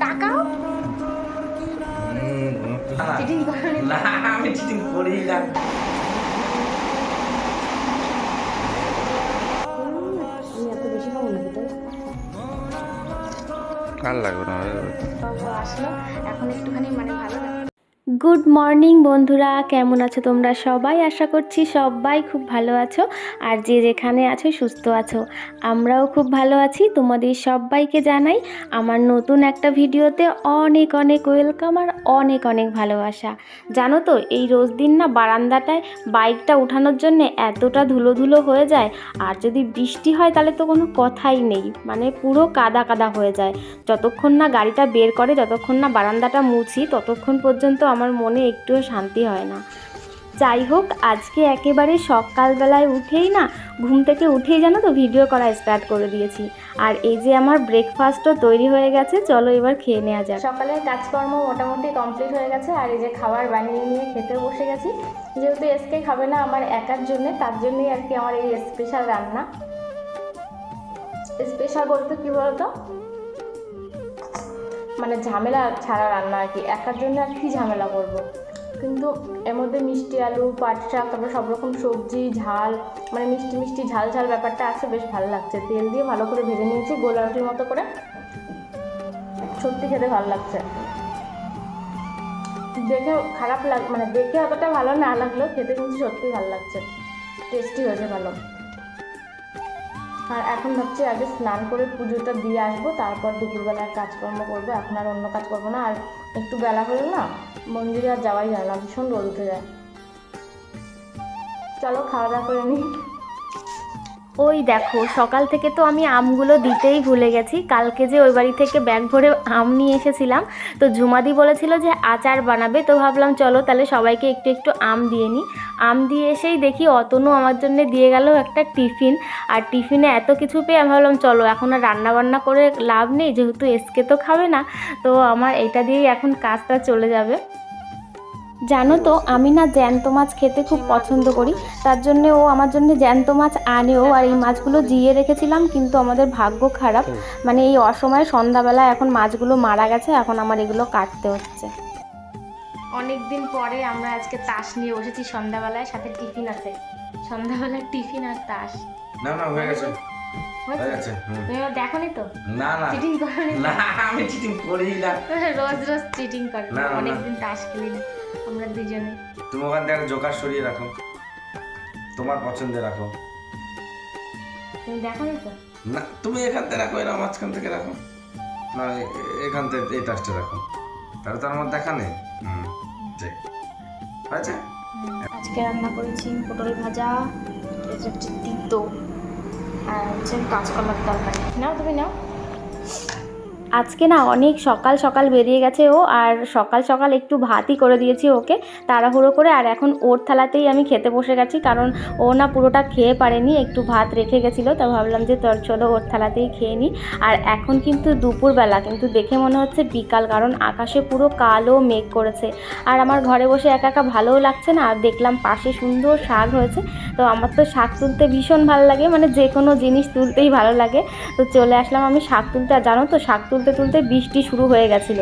তাকাও চিটিং করনি না আমি চিটিং করি না। আর লাগবে না? আসলো। এখন একটুখানি মানে ভালো গুড মর্নিং বন্ধুরা, কেমন আছো তোমরা সবাই? আশা করছি সবাই খুব ভালো আছো আর যে যেখানে আছো সুস্থ আছো। আমরাও খুব ভালো আছি, তোমাদের সবাইকে জানাই আমার নতুন একটা ভিডিওতে অনেক অনেক ওয়েলকাম আর অনেক অনেক ভালোবাসা। জানো তো, এই রোজ দিন না বারান্দাটায় বাইকটা উঠানোর জন্য এতটা ধুলো ধুলো হয়ে যায় আর যদি বৃষ্টি হয় তাহলে তো কোনো কথাই নেই মানে পুরো কাদা কাদা হয়ে যায়। যতক্ষণ না গাড়িটা বের করে, যতক্ষণ না বারান্দাটা মুছি, ততক্ষণ পর্যন্ত আমার মনে একটুও শান্তি হয় না। যাই হোক, আজকে একেবারে সকালবেলায় উঠেই না, ঘুম থেকে উঠেই জানো তো ভিডিও করা স্টার্ট করে দিয়েছি। আর এই যে আমার ব্রেকফাস্টও তৈরি হয়ে গেছে, চলো এবার খেয়ে নেওয়া যাক। সকালের কাজকর্ম মোটামুটি কমপ্লিট হয়ে গেছে, আর এই যে খাবার বানিয়ে নিয়ে খেতে বসে গেছি। যেহেতু এসকে খাবে না আমার একার জন্যে, তার জন্যই আর কি আমার এই স্পেশাল রান্না। স্পেশাল বলতে কী বলতো? মানে ঝামেলা ছাড়া রান্না আর কি। একার জন্য আর কি ঝামেলা করব। কিন্তু এর মধ্যে মিষ্টি, আলু, পাট শাক, তারপরে সব রকম সবজি, ঝাল মানে মিষ্টি মিষ্টি, ঝাল ঝাল ব্যাপারটা আছে, বেশ ভালো লাগছে। তেল দিয়ে ভালো করে ভেজে নিয়েছি গোলা রুটির মতো করে। সত্যি খেতে ভালো লাগছে। দেখে খারাপ লাগ মানে দেখে অতটা ভালো না লাগলেও খেতে কিন্তু সত্যি ভালো লাগছে। টেস্টি হয়েছে ভালো। আর এখন ভাবছি আগে স্নান করে পুজোটা দিয়ে আসব, তারপর দুপুরবেলায় কাজকর্ম করব। এখন আর অন্য কাজ করব না, আর একটু বেলা হলো না, মন্দিরে আর যাওয়াই যায় না, ভীষণ রোদ উঠে যায়। চলো, খাওয়া দাওয়া করে নিই ওই দেখো, সকাল থেকে তো আমি আমগুলো দিতেই ভুলে গেছি। কালকে যে ওই বাড়ি থেকে ব্যাগ ভরে আম নিয়ে এসেছিলাম, তো ঝুমাদি বলেছিল যে আচার বানাবে, তো ভাবলাম চলো তাহলে সবাইকে একটু একটু আম দিয়ে নিই আম দিয়ে এসেই দেখি অতনু আমার জন্য দিয়ে গেল একটা টিফিন। আর টিফিনে এত কিছু পেয়ে আমি ভাবলাম, চলো এখন আর রান্না বান্না করে লাভ নেই, যেহেতু এসকে তো খাবে না, তো আমার এটা দিয়েই এখন কাজটা চলে যাবে। জানো তো আমি না জ্যান্ত মাছ খেতে খুব পছন্দ করি। তার জন্য ও আমার জন্য জ্যান্ত মাছ আনেও আর এই মাছগুলো জিয়ে রেখেছিলাম কিন্তু আমাদের ভাগ্য খারাপ। মানে এই অসময়ে সন্ধ্যাবেলা এখন মাছগুলো মারা গেছে এখন আমার এগুলো কাটতে হচ্ছে। অনেক দিন পরে আমরা আজকে তাস নিয়ে বসেছি সন্ধ্যাবেলায় সাথে টিফিন আছে। সন্ধ্যাবেলায় টিফিন আর তাস। না না হয়ে গেছে। হয়ে তো? না না। চিটিং করনি না আমি চিটিং করি না। রোজ রোজ চিটিং করে। অনেকদিন তাস খেলি না। আমরা দুজনে। তুমি ওখান থেকে একটা জোকার সরিয়ে রাখো। তোমার পছন্দে রাখো। তুমি দেখোনি তো? না তুমি এখান থেকে রাখো এরা মাঝখান থেকে রাখো। না এখান থেকে এই টাচটা রাখো। তাহলে তো আমার দেখা নেই। হুম ঠিক আচ্ছা আজকে রান্না করেছি পটল ভাজা যে হচ্ছে তিতো আর হচ্ছে কাঁচকলার তরকারি। নাও তুমি নাও। আজকে না অনেক সকাল সকাল বেরিয়ে গেছে ও, আর সকাল সকাল একটু ভাতই করে দিয়েছি ওকে তাড়াহুড়ো করে, আর এখন ওর থালাতেই আমি খেতে বসে গেছি, কারণ ও না পুরোটা খেয়ে পারেনি, একটু ভাত রেখে গেছিল, তা ভাবলাম যে তোর চলো ওর থালাতেই খেয়ে নিই। আর এখন কিন্তু দুপুরবেলা, কিন্তু দেখে মনে হচ্ছে বিকাল, কারণ আকাশে পুরো কালো মেঘ করেছে। আর আমার ঘরে বসে একা একা ভালোও লাগছে না, আর দেখলাম পাশে সুন্দর শাক হয়েছে, তো আমার তো শাক তুলতে ভীষণ ভালো লাগে মানে যে কোনো জিনিস তুলতেই ভালো লাগে। তো চলে আসলাম আমি শাক তুলতে, আর জানো তো শাক তুলতে তুলতে তুলতে বৃষ্টি শুরু হয়ে গেছিল।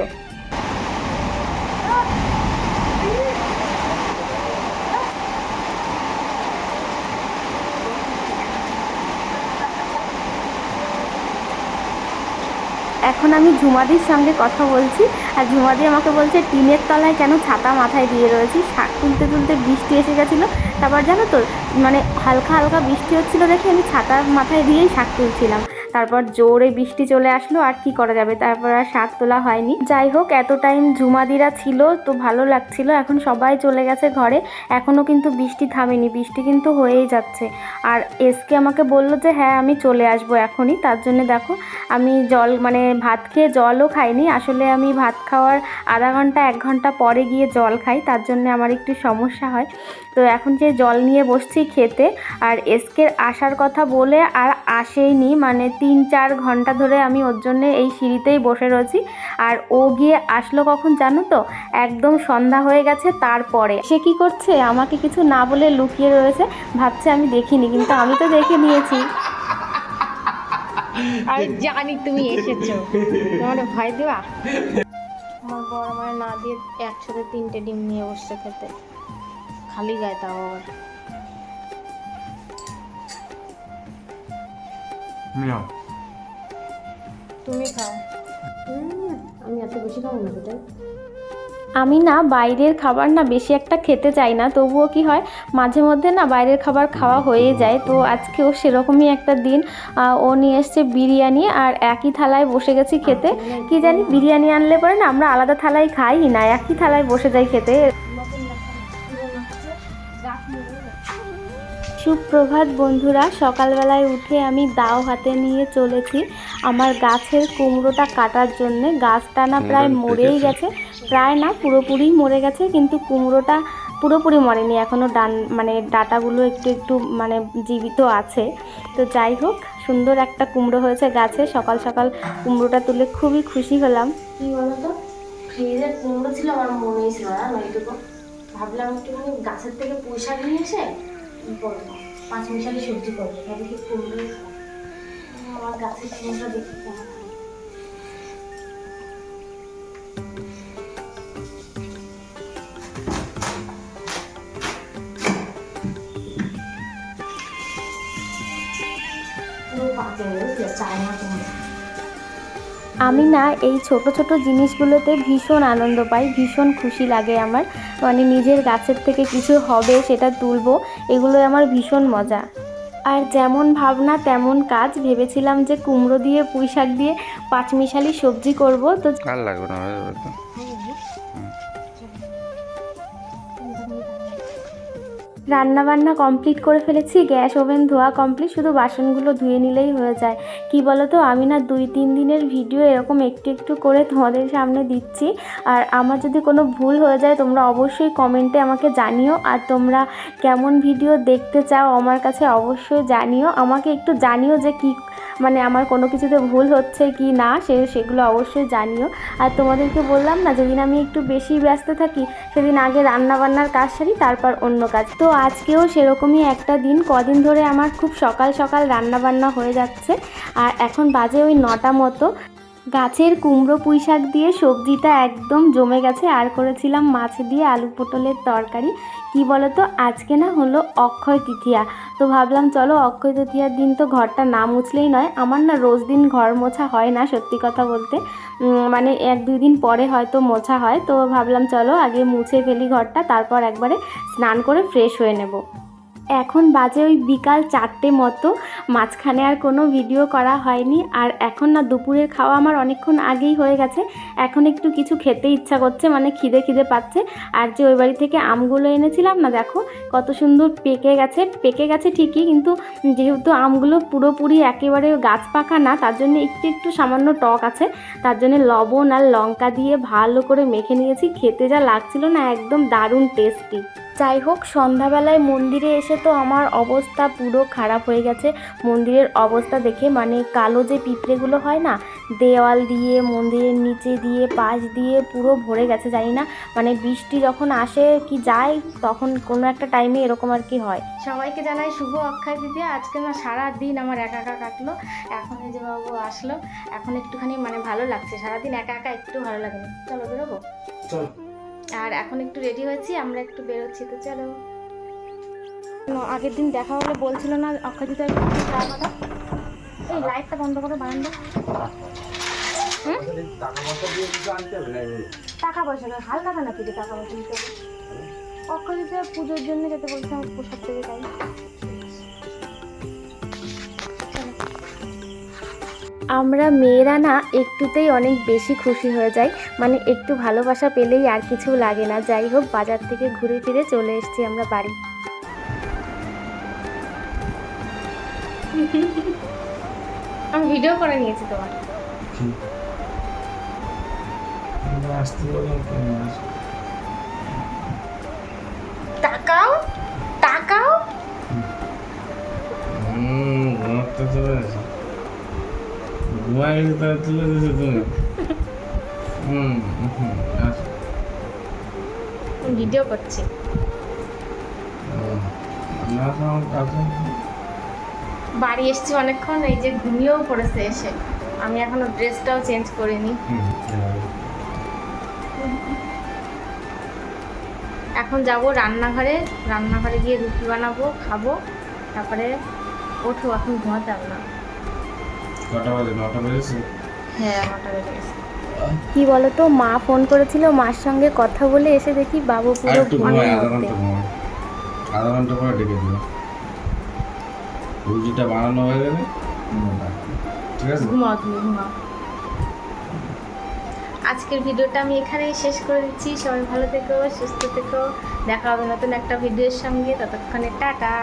এখন আমি ঝুমাদির সঙ্গে কথা বলছি, আর ঝুমাদি আমাকে বলছে, টিনের তলায় কেন ছাতা মাথায় দিয়ে রয়েছি? শাক তুলতে তুলতে বৃষ্টি এসে গেছিল। তারপর জানো তো মানে হালকা হালকা বৃষ্টি হচ্ছিল দেখে আমি ছাতা মাথায় দিয়েই শাক তুলছিলাম। তারপর জোরে বৃষ্টি চলে আসলো, আর কি করা যাবে? তারপর আর শাক তোলা হয়নি। যাই হোক, এত টাইম ঝুমাদিরা ছিল, তো ভালো লাগছিল। এখন সবাই চলে গেছে ঘরে। এখনও কিন্তু বৃষ্টি থামেনি। বৃষ্টি কিন্তু হয়েই যাচ্ছে। আর এসকে আমাকে বলল যে হ্যাঁ আমি চলে আসব এখনই। তার জন্য দেখো, আমি জল মানে ভাত খেয়ে জলও খাইনি। আসলে আমি ভাত খাওয়ার আধা ঘণ্টা, এক ঘণ্টা পরে গিয়ে জল খাই। তার জন্য আমার একটু সমস্যা হয়। তো এখন যে জল নিয়ে বসছি খেতে, আর এসকের আসার কথা বলে আর আসেইনি। মানে তিন চার ঘণ্টা ধরে আমি ওর জন্য এই সিঁড়িতেই বসে রয়েছি। আর ও গিয়ে আসলো কখন জানো তো? একদম সন্ধ্যা হয়ে গেছে তারপরে। সে কি করছে? আমাকে কিছু না বলে লুকিয়ে রয়েছে। ভাবছে আমি দেখিনি কিন্তু আমি তো দেখে নিয়েছি। আমি জানি তুমি এসেছ। তোমার ভয় দেওয়া? আমার বড় মায়ের না দিয়ে একসাথে তিনটে ডিম নিয়ে বসছে খেতে। খালি গায়ে তাও আবার। মিয়াও তুমি খাও। আমি এত বেশি খাব না আমি না বাইরের খাবার না বেশি একটা খেতে চাই না তবুও কি হয় মাঝে মধ্যে না বাইরের খাবার খাওয়া হয়ে যায়। তো আজকেও সেরকমই একটা দিন ও নিয়ে এসছে বিরিয়ানি আর একই থালায় বসে গেছি খেতে। কি জানি বিরিয়ানি আনলে পরে না আমরা আলাদা থালায় খাই না একই থালায় বসে যাই খেতে। সুপ্রভাত বন্ধুরা সকালবেলায় উঠে আমি দাও হাতে নিয়ে চলেছি। আমার গাছের কুমড়োটা কাটার জন্যে গাছটা না প্রায় মরেই গেছে। প্রায় না পুরোপুরি মরে গেছে কিন্তু কুমড়োটা পুরোপুরি মরেনি। এখনও ডান মানে ডাটাগুলো একটু একটু মানে জীবিত আছে। তো যাই হোক সুন্দর একটা কুমড়ো হয়েছে গাছে। সকাল সকাল কুমড়োটা তুলে খুবই খুশি হলাম। কি বলতো? ফ্রিজের কুমড়ো ছিল আমার মনেই ছিল না নয়টুকু ভাবলাম একটুখানি গাছের থেকে পুঁই শাক নিয়ে এসে পাঁচ মিশালি সবজি করব। তা দেখি কুমড়োই আমার গাছের কুমড়ো দেখতে কেমন। পুরো চায়না কুমড়ো আমি না এই ছোট ছোট জিনিসগুলোতে ভীষণ আনন্দ পাই, ভীষণ খুশি লাগে আমার। মানে নিজের গাছের থেকে কিছু হবে সেটা তুলবো এগুলো আমার ভীষণ মজা। আর যেমন ভাবনা, তেমন কাজ। ভেবেছিলাম যে কুমড়ো দিয়ে পুঁই শাক দিয়ে পাঁচমিশালি সবজি করব, তো লাগবে না হয়ে যাবে তো। রান্না বান্না কমপ্লিট করে ফেলেছি, গ্যাস ওভেন ধোয়া কমপ্লিট শুধু বাসনগুলো ধুয়ে নিলেই হয়ে যায়। কি বলো তো আমি না দুই তিন দিনের ভিডিও এরকম একটু একটু করে তোমাদের সামনে দিচ্ছি। আর আমার যদি কোনো ভুল হয়ে যায়, তোমরা অবশ্যই কমেন্টে আমাকে জানিও। আর তোমরা কেমন ভিডিও দেখতে চাও আমার কাছে অবশ্যই জানিও। আমাকে একটু জানিও যে কি মানে আমার কোনো কিছুতে ভুল হচ্ছে কি না, সে, সেগুলো অবশ্যই জানিও। আর তোমাদেরকে বললাম না, যেদিন আমি একটু বেশি ব্যস্ত থাকি, সেদিন আগে রান্নাবান্নার কাজ সারি, তারপর অন্য কাজ। তো আজকেও সেরকমই একটা দিন। কদিন ধরে আমার খুব সকাল সকাল রান্না বান্না হয়ে যাচ্ছে। আর এখন বাজে ওই নটা মতো। গাছের কুমড়ো পুঁই শাক দিয়ে সবজিটা একদম জমে গেছে। আর করেছিলাম মাছ দিয়ে আলু পটলের তরকারি। কি বলতো, আজকে না হলো অক্ষয় তৃতীয়া। তো ভাবলাম চলো অক্ষয় তৃতীয়ার দিন তো ঘরটা না মুছলেই নয়। আমার না রোজ দিন ঘর মোছা হয় না সত্যি কথা বলতে। মানে এক দুই দিন পরে হয়তো মোছা হয়। তো ভাবলাম চলো আগে মুছে ফেলি ঘরটা, তারপর একবারে স্নান করে ফ্রেশ হয়ে নেব। এখন বাজে ওই বিকাল চারটে মতো। মাঝখানে আর কোনো ভিডিও করা হয়নি। আর এখন না দুপুরের খাওয়া আমার অনেকক্ষণ আগেই হয়ে গেছে। এখন একটু কিছু খেতে ইচ্ছা করছে মানে খিদে খিদে পাচ্ছে। আর যে ওই বাড়ি থেকে আমগুলো এনেছিলাম না, দেখো কত সুন্দর পেকে গেছে। পেকে গেছে ঠিকই, কিন্তু যেহেতু আমগুলো পুরোপুরি একেবারে গাছ পাকা না, তার জন্য একটু একটু সামান্য টক আছে। তার জন্য লবণ আর লঙ্কা দিয়ে ভালো করে মেখে নিয়েছি। খেতে যা লাগছিল না, একদম দারুণ টেস্টি যাই হোক সন্ধ্যাবেলায় মন্দিরে এসে তো আমার অবস্থা পুরো খারাপ হয়ে গেছে। মন্দিরের অবস্থা দেখে মানে কালো যে পিঁপড়েগুলো হয় না দেওয়াল দিয়ে মন্দিরের নিচে দিয়ে পাশ দিয়ে পুরো ভরে গেছে জানি না। মানে বৃষ্টি যখন আসে কি যায় তখন কোনো একটা টাইমে এরকম আর কি হয়। সবাইকে জানাই শুভ অক্ষয় তৃতীয়া। আজকে না সারা দিন আমার একা একা কাটলো। এখন এই যে বাবু আসলো। এখন একটুখানি মানে ভালো লাগছে। সারাদিন একা একা একটু ভালো লাগে চলো বেরোবো? চল। আর এখন একটু রেডি হয়েছি, আমরা একটু বেরোচ্ছি, তো চলো। আগের দিন দেখা হলে বলছিল না অক্ষয় কথা এই লাইটটা বন্ধ করো, বারান্দা। টাকা পয়সা হালকা না নাকি টাকা পয়সা অক্ষয় তৃতীয়া পুজোর জন্য যেতে বলছে, আমার প্রসাদ থেকে তাই। আমরা মেয়েরা না একটুতেই অনেক বেশি খুশি হয়ে যাই। মানে একটু ভালোবাসা পেলেই আর কিছু লাগে না। যাই হোক বাজার থেকে ঘুরে ফিরে চলে এসেছি আমরা বাড়ি। আমি ভিডিও করে নিয়েছি তোমার। টাকাও টাকাও হুম ঘুমাতে চলে ঘুমাই তাহলে তুলে দিয়েছ তুমি হুম হুম আচ্ছা ভিডিও করছি। কাছে বাড়ি এসছি অনেকক্ষণ এই যে ঘুমিয়েও পড়েছে এসে। আমি এখনও ড্রেসটাও চেঞ্জ করিনি। এভাবে। এখন যাব রান্নাঘরে রান্নাঘরে গিয়ে রুটি বানাবো খাব তারপরে ওঠো এখন ঘুমাতে না। কটা বাজে নটা বেজেছে হ্যাঁ নটা কি বলতো মা ফোন করেছিল মার সঙ্গে কথা বলে এসে দেখি বাবু পুরো আধা ঘণ্টা ঘুমাই আধা ঘণ্টা পরে ডেকে দিল। রুটিটা বানানো হয়ে গেলে ঠিক আছে? ঘুমাও তুমি ঘুমাও। আজকের ভিডিওটা আমি এখানেই শেষ করে দিচ্ছি। সবাই ভালো থেকো সুস্থ থেকো। দেখা হবে নতুন একটা ভিডিওর সঙ্গে। ততক্ষণে টাটা।